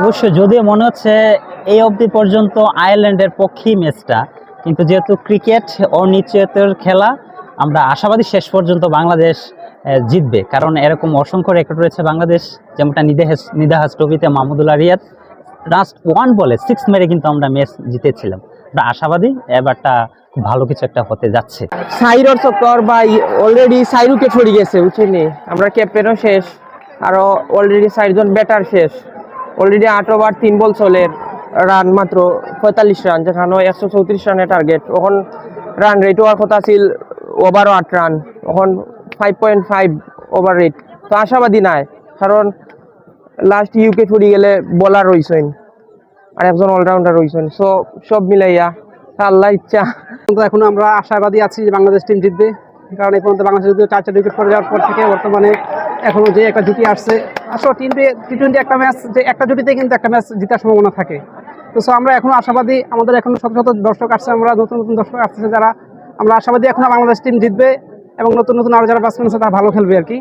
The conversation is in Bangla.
অবশ্য যদিও মনে হচ্ছে এই অবধি পর্যন্ত আয়ারল্যান্ডের পক্ষেই ম্যাচটা, কিন্তু যেহেতু ক্রিকেট অনিশ্চয়তার খেলা, আমরা আশাবাদী শেষ পর্যন্ত বাংলাদেশ জিতবে। কারণ এরকম অসংখ্য রেকর্ড রয়েছে বাংলাদেশ, যেমনটা নিদাহাস নিদাহাস ট্রফিতে মাহমুদুল্লাহ রিয়াদ লাস্ট ওয়ান বলে সিক্স মেরে কিন্তু আমরা ম্যাচ জিতেছিলাম। আমরা আশাবাদী এবারটা ভালো কিছু একটা হতে যাচ্ছে। সাইরর চক্কর বা অলরেডি সাইরুকে ছড়িয়ে গেছে, বুঝছিনি আমরা ক্যাপ্টেনও শেষ, আরও অলরেডি চারজন ব্যাটার শেষ। অলরেডি আট ওভার তিন বল চলে রান মাত্র পঁয়তাল্লিশ রান যেখানে একশো চৌত্রিশ রানের টার্গেট এখন রান রেট হওয়ার কথা ছিল ওভারও আট রান এখন five point five over rate তো আশাবাদী নাই, কারণ লাস্ট ইউকে ছড়ি গেলে বলার রইছেন, আর একজন অলরাউন্ডার রইছেন। সো সব মিলাইয়া আল্লাহ ইচ্ছা। এখনও আমরা আশাবাদী আছি যে বাংলাদেশ টিম জিতবে, কারণ এই পর্যন্ত বাংলাদেশ যদি চার চার উইকেট পড়ে যাওয়ার পর থেকে বর্তমানে এখনও যে একটা জুটি আসছে আসলে টি টি টোয়েন্টি একটা ম্যাচ যে একটা জুটিতে কিন্তু একটা ম্যাচ জেতার সম্ভাবনা থাকে। তো সো আমরা এখনও আশাবাদী, আমাদের এখন শত শত দর্শক আসছে, আমরা নতুন নতুন দর্শক আসছে যারা, আমরা আশাবাদী এখন বাংলাদেশ টিম জিতবে এবং নতুন নতুন আরও যারা ব্যাটসম্যান আছে তারা ভালো খেলবে আর কি।